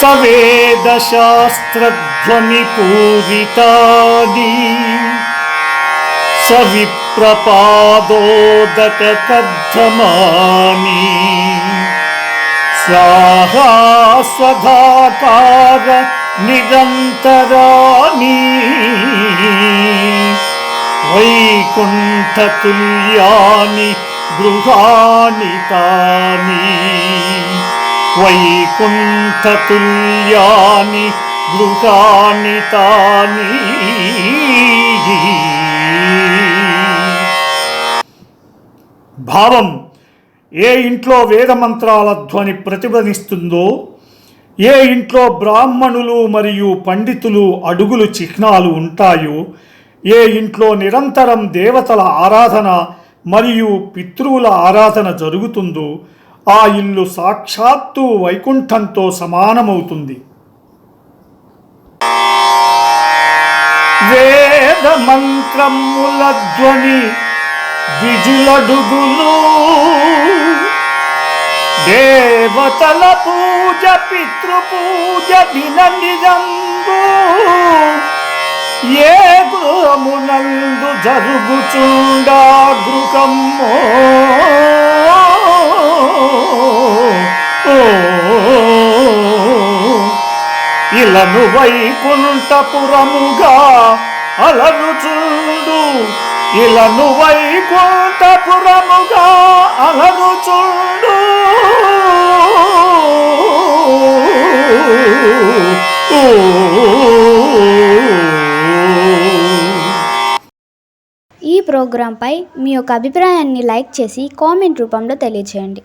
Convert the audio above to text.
सवेदशास्त्रध्वनिपूरितानि सविप्रपादोदककर्धमानि स्वाहा स्वधाकार निरन्तराणि वैकुण्ठतुल्यानि गृहाणि तानि వైకుంఠతుల్యాని గృహాని తాని. భావం ఏ ఇంట్లో వేదమంత్రాల ధ్వని ప్రతిధ్వనిస్తుందో ఏ ఇంట్లో బ్రాహ్మణులు మరియు పండితులు అడుగులు చిహ్నాలు ఉంటాయో ఏ ఇంట్లో నిరంతరం దేవతల ఆరాధన మరియు పితృవుల ఆరాధన జరుగుతుందో ఆ ఇల్లు సాక్షాత్తు వైకుంఠంతో సమానమవుతుంది. వేద మంత్రముల ధ్వని విజులడుగులు దేవతల పూజ పితృపూజ దిన నిరంబు ఏ గృహమునందు జరుగుచుండా గృహమ్మో ఇలను వైకుంఠపురముగా అలరుచుండు ఇలను వైకుంఠపురముగా అలరుచుండు ఈ ప్రోగ్రాంపై మీ యొక్క అభిప్రాయాన్ని లైక్ చేసి కామెంట్ రూపంలో తెలియచేయండి.